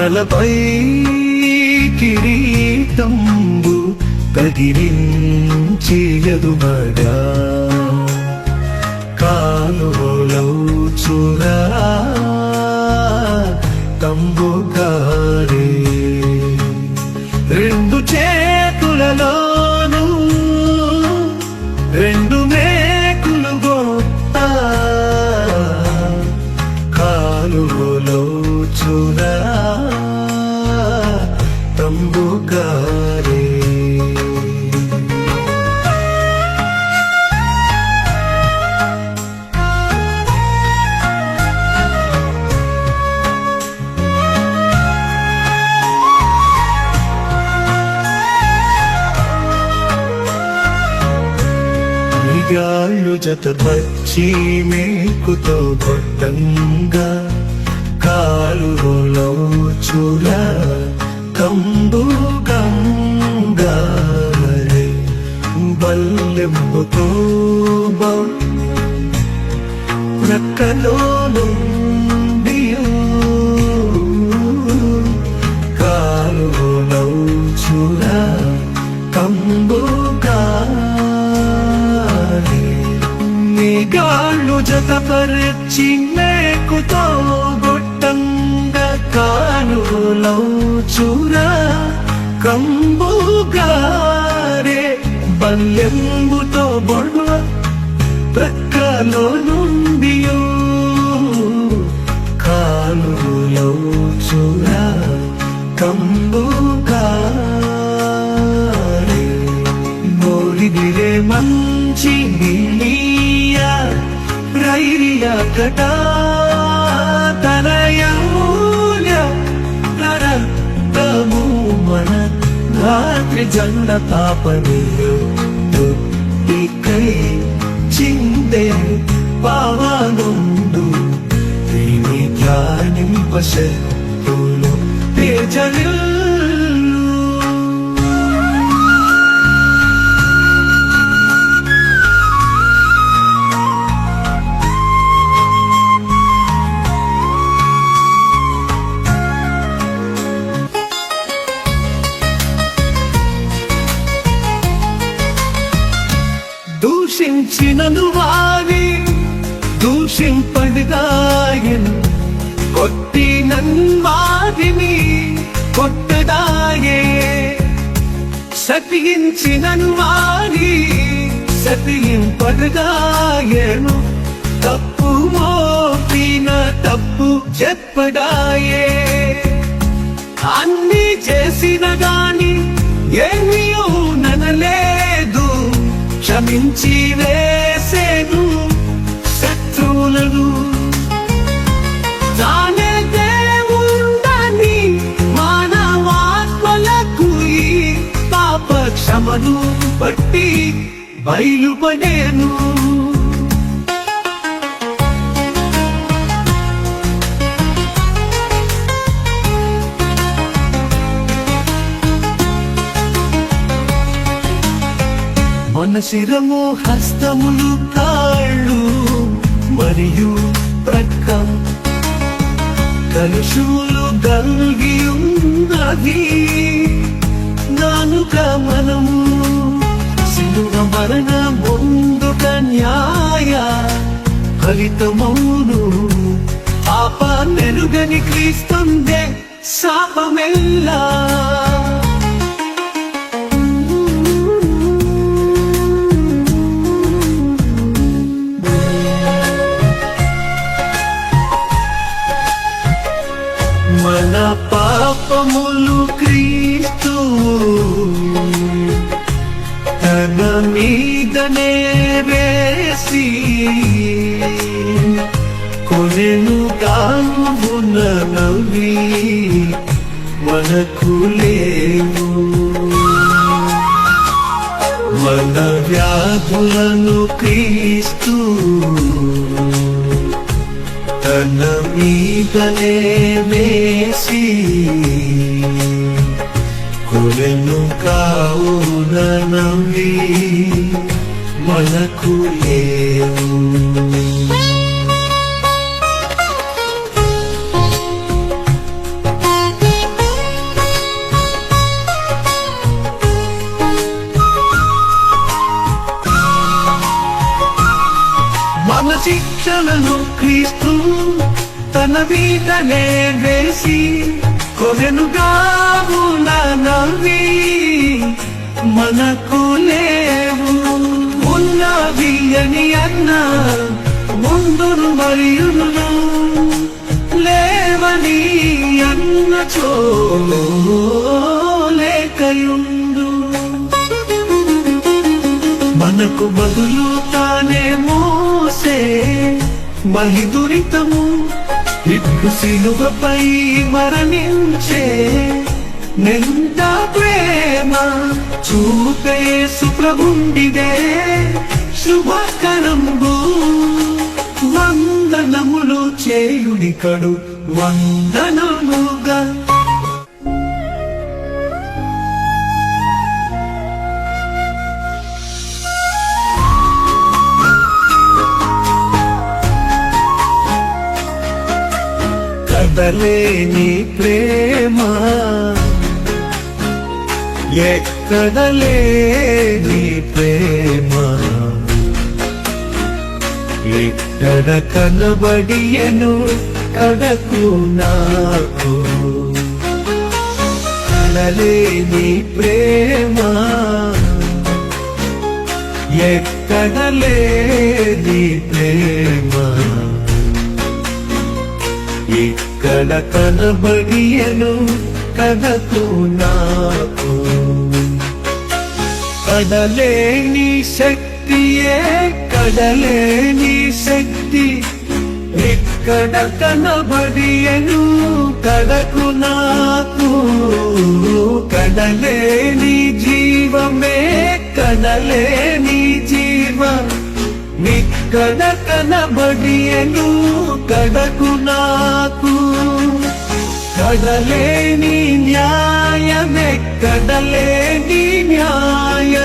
తలపై కిరీటంబు కదిలించి ఎదుమగా కాలువలో చూరా తంబుగారే తంబుగారే మిగాళ్ళు జత పచ్చి మేకుతో గొడ్డంగా కాలువలో చూల కంబు గంగారే బల్లెంబుతో ప్రక్కలో నుండియో బల్లెంబుతో బొడ్వ ప్రక్కలో నుండి కాలులో చూర కంబు మోరిదిరే మంచి నీలియ రైరియ కట. తనయూయ నరతము మన రాత్రి 침대를 빠마놈도 이미 다닌 것에 돌로 대자를 దూషించినను వారి దూషింపడుగాయన్ కొట్టి నన్వారిని కొట్టదాయే సతియించినను వారి సతియింపడుగాయను తప్పు మోపిన తప్పు చెప్పడాయే. క్షమించి వేసేను శత్రువులను. తానే దేవుడని మానవాత్మలకు ఈ పాప క్షమను బట్టి బయలుపడేను. మన శిరము హస్తములు కాళ్ళు మరియు ప్రక్కం కలుషులు గల్గి ఉన్నది. నానుక మనము సిలువ మరణ ముందుట న్యాయ ఫలితమౌను. పాప నెరుగని క్రీస్తుందే శాపమెల్లా. పాపములు క్రీస్తు. తన మీదనే వేసి కొనెను కావున నవ్వి మనకు లేవు. మన వ్యాధులను క్రీస్తు తన మీదనే వేసి కొలను కావు నవ్వి మనకు లేవు. తన మీదనే వేసి కొరెనుగావు నవ్వి మనకు లేవు ఉన్నవి అని అన్న ముందును మరియును లేవని అన్న లేకయుండు. మనకు బదులు తానే మోసే మహిదురితము ఇట్లు సిలువపై మరణించే నింద ప్రేమ చూపే సుప్రభుండిదే శుభకరంబు. వందనములు చేయుడికడు వందనముగా ఎక్కడలేని ప్రేమ. ఎక్కడలేని ప్రేమ. ఎక్కడ కనబడియను కడకు నాకు. కడలేని ప్రేమ. ఎక్కడలేని ప్రేమ. ఎక్కడ కనబడియను కనకు నాకు. కడలేని శక్తియే కడలేని శక్తి. ఎక్కడ కనబడియను కడకు నాకు. కడలేని జీవమే కడలేని జీవ. నిత్య నిక్కడ కనబడియను కడకు నాకు. కడలేని న్యాయమే కడలేని న్యాయ.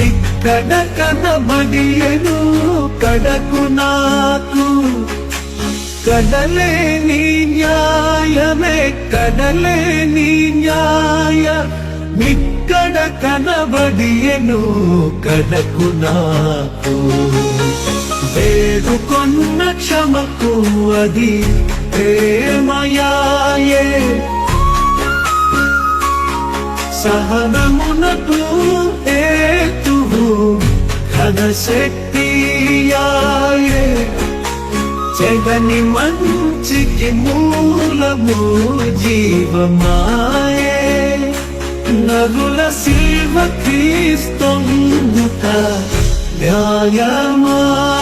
నిక్కడ కనబడియను కడకు నాకు. కడలేని న్యాయమే కడలేని న్యాయ. నిక్కడ కనబడియను కడకు నాకు. వేడుకొన్న క్షమకు అది ప్రేమయాయే. సహనమునకు హేతువు ఘనశక్తియాయే. జగని మంచికి మూలము జీవమాయే. నరుల శివ క్రీస్తొందుత న్యాయమాయే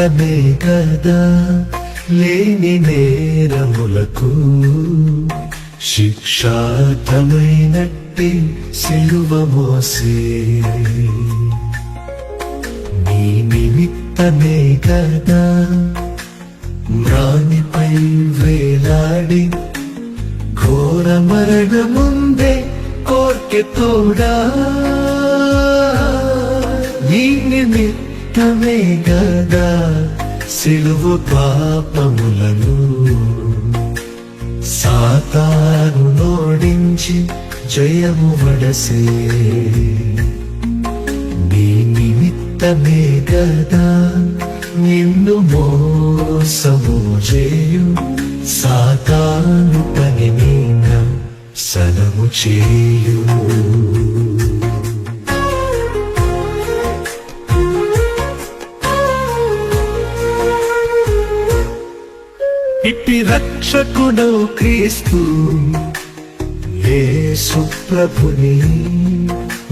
నిమిత్తమే కదా లేని నేరములకు శిక్షార్థమైనట్టి సిలువ మోసే. నీ నిమిత్తమే కదా మ్రాణిపై వేలాడి ఘోర మరణ ముందే కోర్కె తోడా. నీ నిమిత్త నిమిత్తమే గదా సిలువు పాపములను. సాతాను నోడించి జయము వడసే. నీ నిమిత్తమే గదా నిన్ను మోసము చేయు. సాతాను పని మీద సనము చేయు. రక్షకుడవు క్రీస్తు. యేసు ప్రభుని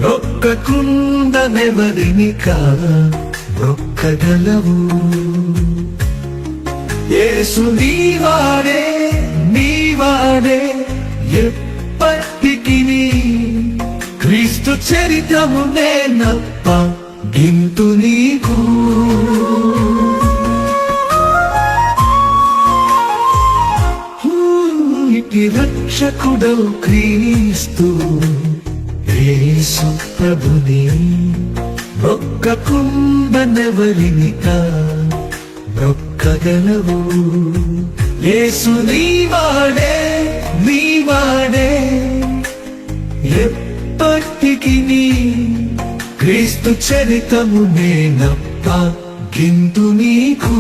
రొక్కకుండనెవరినిక రొక్కగలవు యేసు నీవాడే నీవాడే ఎప్పటికి క్రీస్తు చరితమునే నప్ప గింతు నీకు. రక్షకుడవు క్రీస్తు యేసు ప్రభుని. ఒక్కకుండనెవరినిక నొక్కగలవు యేసు నీవాడే నీవాడే ఎప్పటికి నీ క్రీస్తు చరితము నేనప్ప గింతు నీకు.